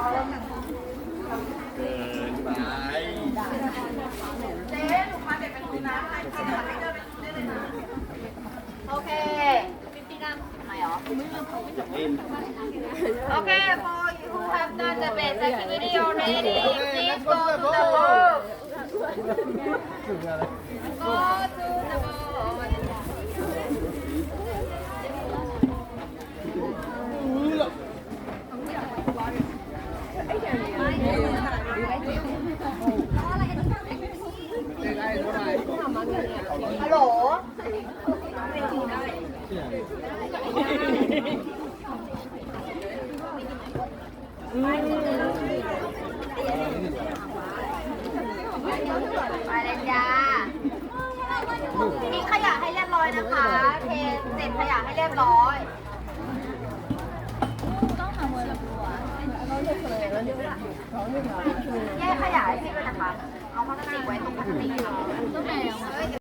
เกินไปเจ๊หนูพาเด็กไปดูน้ำให้ค่ะให้เดินไปดูได้เลยนะ โอเคปิ๊ปีน้ำทำไมหรอ Okay, for you who have done the basic activity already, please go to the book. Go to the book. ฮัลโหลไปเลยจ้าทิ้งขยะให้เรียบร้อยนะคะ เทเศษขยะให้เรียบร้อย แยกขยะให้พี่ด้วยนะคะ เอาพลาสติกไว้ตรงพลาสติกค่ะ